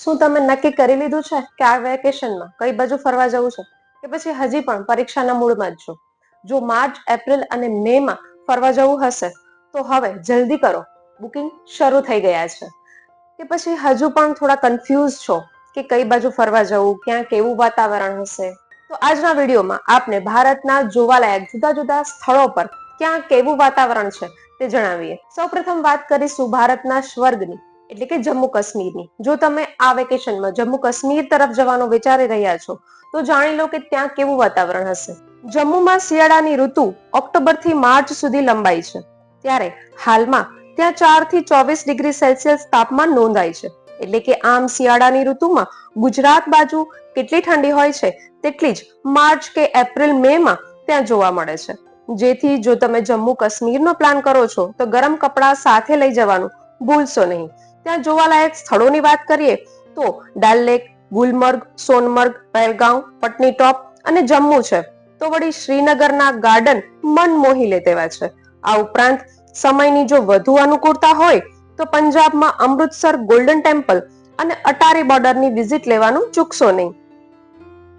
શું તમે નક્કી કરી લીધું છે કે આ વેકેશનમાં કઈ બાજુ ફરવા જવું છે? કે પછી હજી પણ પરીક્ષાના મૂળમાં જ છો? જો માર્ચ, એપ્રિલ અને મે માં ફરવા જવું હશે, તો હવે જલ્દી કરો. બુકિંગ શરૂ થઈ ગયા છે. કે પછી હજુ પણ થોડા કન્ફ્યુઝ છો કે કઈ બાજુ ફરવા જવું, ક્યાં કેવું વાતાવરણ હશે? તો આજના વિડીયોમાં આપને ભારતના જોવાલાયક જુદા જુદા સ્થળો પર ક્યાં કેવું વાતાવરણ છે તે જણાવીએ. સૌપ્રથમ વાત કરીશું ભારતના સ્વર્ગની. એટલે કે જમ્મુ કાશ્મીરની. જો તમે આ વેકેશનમાં જમ્મુ કાશ્મીર તરફ જવાનો વિચારી રહ્યા છો, તો જાણી લો કે ત્યાં કેવું વાતાવરણ હશે. જમ્મુમાં શિયાળાની ઋતુ ઓક્ટોબરથી માર્ચ સુધી લંબાઈ છે. ત્યારે હાલમાં ત્યાં ચારથી ચોવીસ ડિગ્રી સેલ્સિયસ તાપમાન નોંધાય છે. એટલે કે આમ શિયાળાની ઋતુમાં ગુજરાત બાજુ કેટલી ઠંડી હોય છે, તેટલી જ માર્ચ કે એપ્રિલ મે માં ત્યાં જોવા મળે છે. જેથી જો તમે જમ્મુ કાશ્મીરનો પ્લાન કરો છો, તો ગરમ કપડાં સાથે લઈ જવાનું ભૂલશો નહીં. ત્યાં જોવાલાયક સ્થળોની વાત કરીએ તો ડાલ લેક, ગુલમર્ગ, સોનમર્ગ પહેલગાંવ પટની ટોપ અને જમ્મુ છે. તો વળી શ્રીનગરના ગાર્ડન મન મોહી લે તેવા છે. આ ઉપરાંત સમયની જો વધુ અનુકૂળતા હોય તો પંજાબમાં અમૃતસર ગોલ્ડન ટેમ્પલ અને અટારી બોર્ડરની વિઝિટ લેવાનું ચૂકશો નહીં.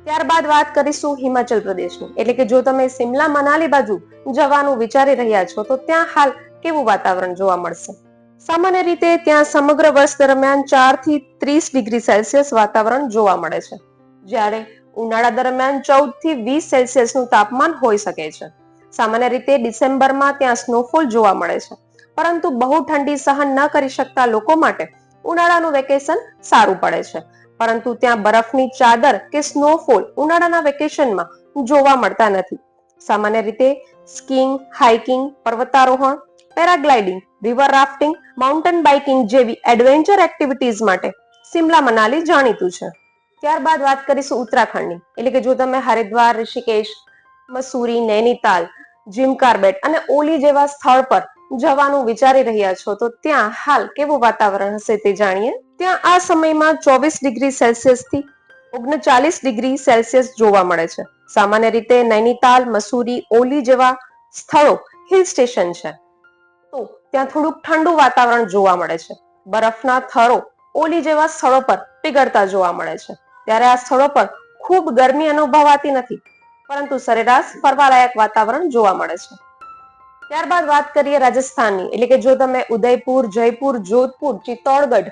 ત્યારબાદ વાત કરીશું હિમાચલ પ્રદેશની. એટલે કે જો તમે સિમલા મનાલી બાજુ જવાનું વિચારી રહ્યા છો તો ત્યાં હાલ કેવું વાતાવરણ જોવા મળશે? સામાન્ય રીતે ત્યાં સમગ્ર વર્ષ દરમિયાન ચારથી ત્રીસ ડિગ્રી સેલ્સિયસ વાતાવરણ જોવા મળે છે. જ્યારે ઉનાળા દરમિયાન ચૌદથી વીસ સેલ્સિયસનું તાપમાન હોઈ શકે છે. સામાન્ય રીતે ડિસેમ્બરમાં ત્યાં સ્નોફોલ જોવા મળે છે. પરંતુ બહુ ઠંડી સહન ન કરી શકતા લોકો માટે ઉનાળાનું વેકેશન સારું પડે છે. પરંતુ ત્યાં બરફની ચાદર કે સ્નોફોલ ઉનાળાના વેકેશનમાં જોવા મળતા નથી. સામાન્ય રીતે skiing, hiking, પર્વતારોહણ paragliding, river rafting, mountain biking જેવી એડવેન્ચર એક્ટિવિટીઝ માટે સિમલા મનાલી જાણીતું છે. ત્યારબાદ વાત કરીશું ઉત્તરાખંડની. એટલે કે જો તમે હરિદ્વાર, ઋષિકેશ, મસૂરી, નૈનીતાલ, જીમ કાર્બેટ અને ઓલી જેવા સ્થળ પર જવાનું વિચારી રહ્યા છો, તો ત્યાં હાલ કેવું વાતાવરણ હશે તે જાણીએ? ત્યાં આ સમયમાં ચોવીસ ડિગ્રી સેલ્સિયસથી ઓગણચાલીસ ડિગ્રી સેલ્સિયસ જોવા મળે છે. સામાન્ય રીતે નૈનીતાલ, મસૂરી, ઓલી જેવા સ્થળો હિલ સ્ટેશન છે. ત્યાં થોડુંક ઠંડુ વાતાવરણ જોવા મળે છે. બરફના થરો ઓલી જેવા સ્થળો પર પીગળતા જોવા મળે છે. ત્યારે આ સ્થળો પર ખૂબ ગરમી અનુભવાતી નથી, પરંતુ સરેરાશ ફરવાલાયક વાતાવરણ જોવા મળે છે. ત્યારબાદ વાત કરીએ રાજસ્થાનની, એટલે કે જો તમે ઉદયપુર, જયપુર, જોધપુર, ચિત્તોડગઢ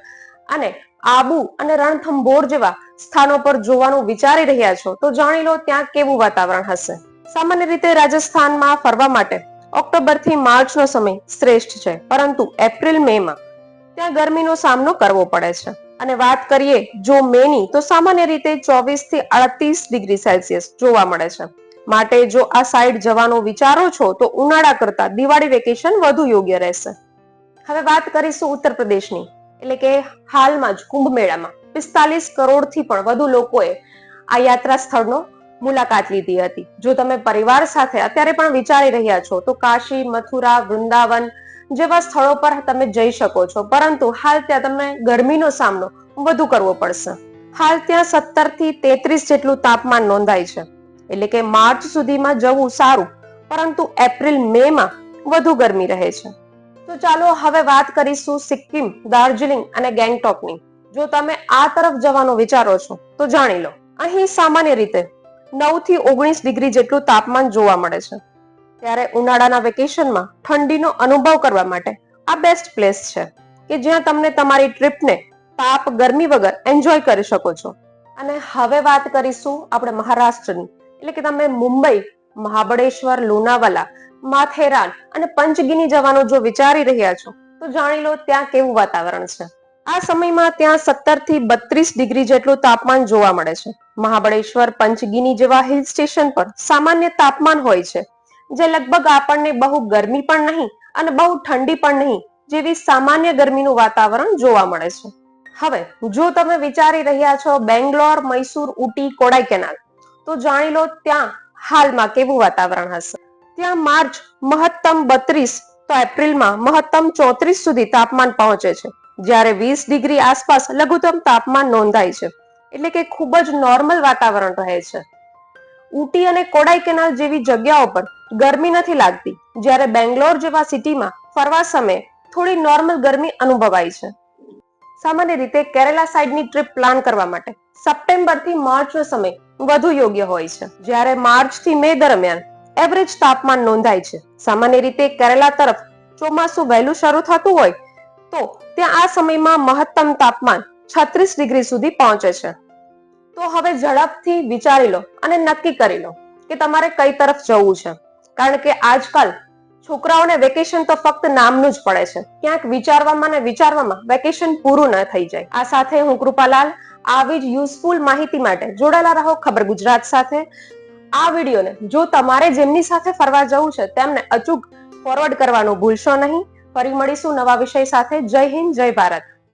અને આબુ અને રણથંભોર જેવા સ્થાનો પર જોવાનું વિચારી રહ્યા છો, તો જાણી લો ત્યાં કેવું વાતાવરણ હશે. સામાન્ય રીતે રાજસ્થાનમાં ફરવા માટે ઓક્ટોબરથી માર્ચનો સમય શ્રેષ્ઠ છે, પરંતુ એપ્રિલ મે માં ત્યાં ગરમીનો સામનો કરવો પડે છે. અને વાત કરીએ જો મેની, તો સામાન્ય રીતે ચોવીસથી અડતીસ ડિગ્રી સેલ્સિયસ જોવા મળે છે. માટે જો આ સાઈડ જવાનો વિચારો છો, તો ઉનાળા કરતા દિવાળી વેકેશન વધુ યોગ્ય રહેશે. હવે વાત કરીશું ઉત્તર પ્રદેશની એટલે કે હાલમાં જ કુંભ મેળામાં પિસ્તાલીસ કરોડથી પણ વધુ લોકોએ આ યાત્રા સ્થળનો મુલાકાત લીધી હતી. જો તમે પરિવાર સાથે અત્યારે પણ વિચારી રહ્યા છો, તો કાશી, મથુરા, વૃંદાવન જેવા સ્થળો પર તમે જઈ શકો છો. પરંતુ હાલ ત્યાં તમને ગરમીનો સામનો વધુ કરવો પડશે. હાલ ત્યાં સત્તરથી તેત્રીસ જેટલું તાપમાન નોંધાય છે. એટલે કે માર્ચ સુધીમાં જવું સારું, પરંતુ એપ્રિલ મે માં વધુ ગરમી રહે છે. તો ચાલો હવે વાત કરીશું સિક્કિમ, દાર્જિલિંગ અને ગેંગટોકની. જો તમે આ તરફ જવાનો વિચારો છો, તો જાણી લો. અહીં સામાન્ય રીતે નવથી ઓગણીસ ડિગ્રી જેટલું તાપમાન જોવા મળે છે. ત્યારે ઉનાળાના વેકેશનમાં ઠંડીનો અનુભવ કરવા માટે આ બેસ્ટ પ્લેસ છે કે જ્યાં તમને તમારી ટ્રીપને તાપ, ગરમી વગર એન્જોય કરી શકો છો. અને હવે વાત કરીશું આપણે મહારાષ્ટ્રની, એટલે કે તમે મુંબઈ, મહાબળેશ્વર લોનાવાલા માથેરાન અને પંચગીની જવાનો જો વિચારી રહ્યા છો, તો જાણી લો ત્યાં કેવું વાતાવરણ છે. આ સમયમાં ત્યાં સત્તરથી બત્રીસ ડિગ્રી જેટલું તાપમાન જોવા મળે છે. મહાબળેશ્વર, પંચગીની જેવા હિલ સ્ટેશન પર સામાન્ય તાપમાન હોય છે, જે લગભગ આપણને બહુ ગરમી પણ નહીં અને બહુ ઠંડી પણ નહીં જેવી સામાન્ય ગરમીનું વાતાવરણ જોવા મળે છે. હવે, જો તમે વિચારી રહ્યા છો બેંગ્લોર, મૈસૂર ઉટી કોડાઈ કેનાલ તો જાણી લો ત્યાં હાલમાં કેવું વાતાવરણ હશે. ત્યાં માર્ચ મહત્તમ બત્રીસ તો એપ્રિલમાં મહત્તમ ચોત્રીસ સુધી તાપમાન પહોંચે છે. જ્યારે વીસ ડિગ્રી આસપાસ લઘુત્તમ તાપમાન નોંધાય છે, એટલે કે ખૂબ જ નોર્મલ વાતાવરણ રહે છે. ઉટી અને કોડાઈ કેનાલ જેવી જગ્યાઓ પર ગરમી નથી લાગતી. જ્યારે બેંગ્લોર જેવા સિટીમાં ફરવા સમયે થોડી નોર્મલ ગરમી અનુભવાય છે. સામાન્ય રીતે કેરેલા સાઈડની ટ્રીપ પ્લાન કરવા માટે સપ્ટેમ્બરથી માર્ચનો સમય વધુ યોગ્ય હોય છે. જ્યારે માર્ચથી મે દરમિયાન એવરેજ તાપમાન નોંધાય છે. સામાન્ય રીતે કેરેલા તરફ ચોમાસું વહેલું શરૂ થતું હોય તો ત્યાં આ સમયમાં મહત્તમ તાપમાન છત્રીસ ડિગ્રી સુધી પહોંચે છે. તો હવે ઝડપથી વિચારી લો અને નક્કી કરી લો કે તમારે કઈ તરફ જવું છે. કારણ કે આજકાલ છોકરાઓને વેકેશન તો ફક્ત નામનું જ પડે છે. ક્યાંક વિચારવામાં ને વિચારવામાં વેકેશન પૂરું ન થઈ જાય. આ સાથે હું કૃપાલાલ આવી જ યુઝફુલ માહિતી માટે જોડાયેલા રહો ખબર ગુજરાત સાથે. આ વિડીયોને જો તમારે જેમની સાથે ફરવા જવું છે તેમને અચૂક ફોરવર્ડ કરવાનું ભૂલશો નહીં. ફરી મળીશું નવા વિષય સાથે. જય હિન્દ જય ભારત.